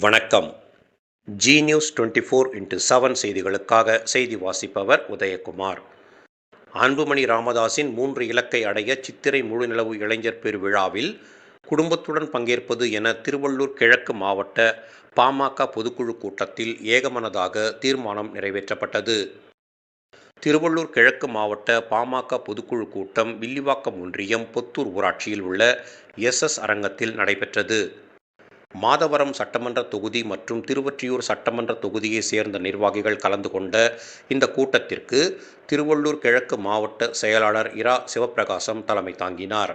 வணக்கம். Zee news twenty four into seven செய்திகளுக்காக செய்தி வாசிப்பவர் உதயகுமார். அன்புமணி ராமதாஸின் மூன்று இலக்கை அடைய சித்திரை முழுநிலவு இளைஞர் பெருவிழாவில் குடும்பத்துடன் பங்கேற்பது என திருவள்ளூர் கிழக்கு மாவட்ட பாமக பொதுக்குழு கூட்டத்தில் ஏகமனதாக தீர்மானம் நிறைவேற்றப்பட்டது. திருவள்ளூர் கிழக்கு மாவட்ட பாமக பொதுக்குழு கூட்டம் வில்லிவாக்கம் ஒன்றியம் பொத்தூர் ஊராட்சியில் உள்ள எஸ்எஸ் அரங்கத்தில் நடைபெற்றது. மாதவரம் சட்டமன்ற தொகுதி மற்றும் திருவொற்றியூர் சட்டமன்ற தொகுதியை சேர்ந்த நிர்வாகிகள் கலந்து கொண்ட இந்த கூட்டத்திற்கு திருவள்ளூர் கிழக்கு மாவட்ட செயலாளர் இரா. சிவப்பிரகாசம் தலைமை தாங்கினார்.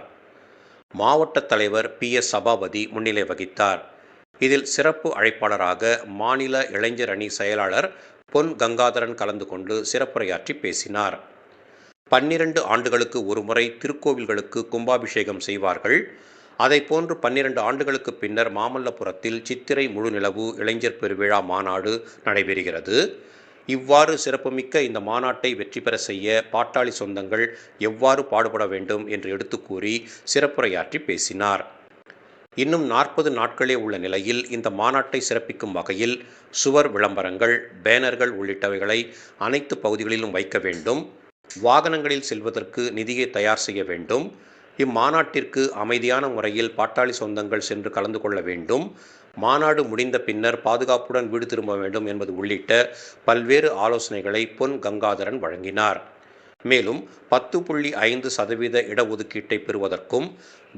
மாவட்ட தலைவர் பி. எஸ். சபாபதி முன்னிலை வகித்தார். இதில் சிறப்பு அழைப்பாளராக மாநில இளைஞர் அணி செயலாளர் பொன் கங்காதரன் கலந்து கொண்டு சிறப்புரையாற்றி பேசினார். பன்னிரண்டு ஆண்டுகளுக்கு ஒருமுறை திருக்கோவில்களுக்கு கும்பாபிஷேகம் செய்வார்கள். அதை போன்று பன்னிரண்டு ஆண்டுகளுக்கு பின்னர் மாமல்லபுரத்தில் சித்திரை முழுநிலவு இளைஞர் பெருவிழா மாநாடு நடைபெறுகிறது. இவ்வாறு சிறப்புமிக்க இந்த மாநாட்டை வெற்றி பெற செய்ய பாட்டாளி சொந்தங்கள் எவ்வாறு பாடுபட வேண்டும் என்று எடுத்து கூறி சிறப்புரையாற்றி பேசினார். இன்னும் நாற்பது நாட்களே உள்ள நிலையில் இந்த மாநாட்டை சிறப்பிக்கும் வகையில் சுவர் விளம்பரங்கள் பேனர்கள் உள்ளிட்டவைகளை அனைத்து பகுதிகளிலும் வைக்க வேண்டும். வாகனங்களில் செல்வதற்கு நிதியை தயார் செய்ய வேண்டும். இம்மாநாட்டிற்கு அமைதியான முறையில் பாட்டாளி சொந்தங்கள் சென்று கலந்து கொள்ள வேண்டும். மாநாடு முடிந்த பின்னர் பாதுகாப்புடன் வீடு திரும்ப வேண்டும் என்பது உள்ளிட்ட பல்வேறு ஆலோசனைகளை பொன் கங்காதரன் வழங்கினார். மேலும் பத்து புள்ளி ஐந்து சதவீத இடஒதுக்கீட்டை பெறுவதற்கும்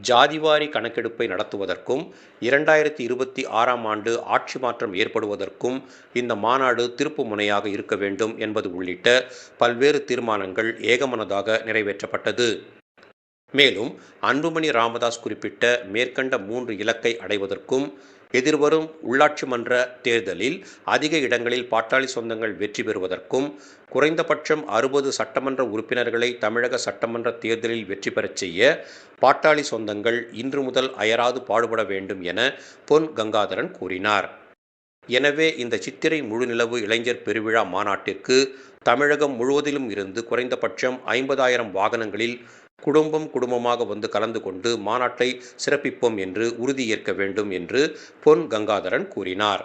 ஜாதிவாரி கணக்கெடுப்பை நடத்துவதற்கும் இரண்டாயிரத்தி இருபத்தி ஆறாம் ஆண்டு ஆட்சி மாற்றம் ஏற்படுவதற்கும் இந்த மாநாடு திருப்பு முனையாக இருக்க வேண்டும் என்பது உள்ளிட்ட பல்வேறு தீர்மானங்கள் ஏகமனதாக நிறைவேற்றப்பட்டது. மேலும் அன்புமணி ராமதாஸ் குறிப்பிட்ட மேற்கண்ட மூன்று இலக்கை அடைவதற்கும் எதிர்வரும் உள்ளாட்சி மன்ற தேர்தலில் அதிக இடங்களில் பாட்டாளி சொந்தங்கள் வெற்றி பெறுவதற்கும் குறைந்தபட்சம் அறுபது சட்டமன்ற உறுப்பினர்களை தமிழக சட்டமன்ற தேர்தலில் வெற்றி பெறச் செய்ய பாட்டாளி சொந்தங்கள் இன்று முதல் அயராது பாடுபட வேண்டும் என பொன் கங்காதரன் கூறினார். எனவே இந்த சித்திரை முழுநிலவு இளைஞர் பெருவிழா மாநாட்டிற்கு தமிழகம் முழுவதிலும் இருந்து குறைந்தபட்சம் ஐம்பதாயிரம் வாகனங்களில் குடும்பம் குடும்பமாக வந்து கலந்து கொண்டு மாநாட்டை சிறப்பிப்போம் என்று உறுதியேற்க வேண்டும் என்று பொன் கங்காதரன் கூறினார்.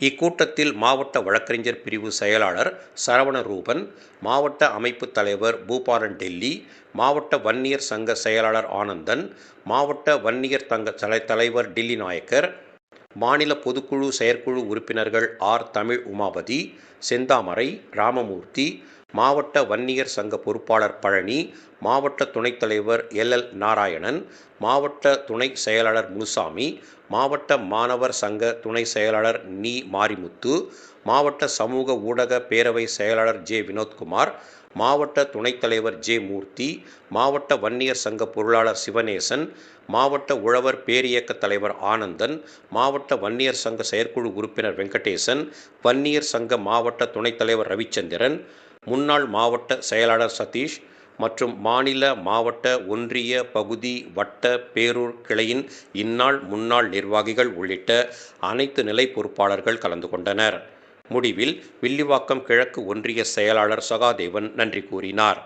இக்கூட்டத்தில் மாவட்ட வழக்கறிஞர் பிரிவு செயலாளர் சரவணரூபன் மாவட்ட அமைப்பு தலைவர் பூபாலன் டெல்லி மாவட்ட வன்னியர் சங்க செயலாளர் ஆனந்தன் மாவட்ட வன்னியர் தங்க தலை தலைவர் டில்லி நாயக்கர் மாநில பொதுக்குழு செயற்குழு உறுப்பினர்கள் ஆர் தமிழ் உமாபதி செந்தாமரை ராமமூர்த்தி மாவட்ட வன்னியர் சங்க பொறுப்பாளர் பழனி மாவட்ட துணைத் தலைவர் எல். எல். நாராயணன் மாவட்ட துணை செயலாளர் முனுசாமி மாவட்ட மாணவர் சங்க துணை செயலாளர் நீ மாரிமுத்து மாவட்ட சமூக ஊடக பேரவை செயலாளர் ஜே. வினோத்குமார் மாவட்ட துணைத் தலைவர் ஜே. மூர்த்தி மாவட்ட வன்னியர் சங்க பொருளாளர் சிவநேசன் மாவட்ட உழவர் பேரியக்க தலைவர் ஆனந்தன் மாவட்ட வன்னியர் சங்க செயற்குழு உறுப்பினர் வெங்கடேசன் வன்னியர் சங்க மாவட்ட துணைத் தலைவர் ரவிச்சந்திரன் முன்னாள் மாவட்ட செயலாளர் சதீஷ் மற்றும் மாநில மாவட்ட ஒன்றிய பகுதி வட்ட பேரூர் கிளையின் இந்நாள் முன்னாள் நிர்வாகிகள் உள்ளிட்ட அனைத்து நிலை பொறுப்பாளர்கள் கலந்து கொண்டனர். முடிவில் வில்லிவாக்கம் கிழக்கு ஒன்றிய செயலாளர் சகாதேவன் நன்றி கூறினார்.